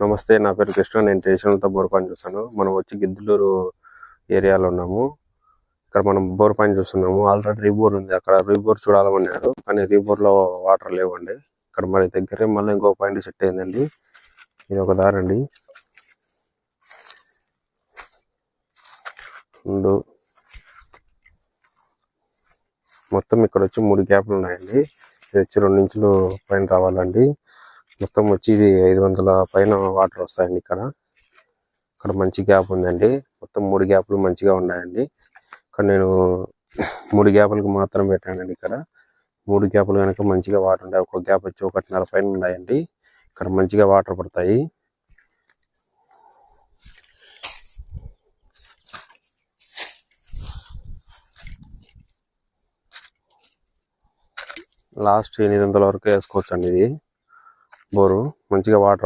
నమస్తే నా పేరు కృష్ణ. నేను స్టేషన్తో బోర్ పని చూస్తాను మనం వచ్చి గిద్దలూరు ఏరియాలో ఉన్నాము. ఇక్కడ మనం బోర్ పని చూస్తున్నాము. ఆల్రెడీ రీబోర్ ఉంది. అక్కడ రీబోర్ చూడాలన్నారు కానీ రీబోర్లో వాటర్ లేవండి. ఇక్కడ మరి దగ్గరే మళ్ళీ ఇంకో పాయింట్ సెట్ అయిందండి. ఇది ఒక దారి అండి. రెండు. మొత్తం ఇక్కడ వచ్చి మూడు గ్యాప్లు ఉన్నాయండి. ఇది వచ్చి రెండు ఇంచులు పైన రావాలండి. మొత్తం వచ్చి ఇది ఐదు వందల పైన వాటర్ వస్తాయండి ఇక్కడ. ఇక్కడ మంచి గ్యాప్ ఉందండి. మొత్తం మూడు గ్యాప్లు మంచిగా ఉన్నాయండి. ఇక్కడ నేను మూడు గ్యాపులకు మాత్రం పెట్టానండి ఇక్కడ. మూడు గ్యాపులు కనుక మంచిగా వాటర్ ఉండే ఒక గ్యాప్ వచ్చి ఒకటిన్నర పైన ఉన్నాయండి. ఇక్కడ మంచిగా వాటర్ పడతాయి. లాస్ట్ ఎనిమిది వందల వరకు వేసుకోవచ్చు అండి ఇది. బోరు మంచిగా వాటర్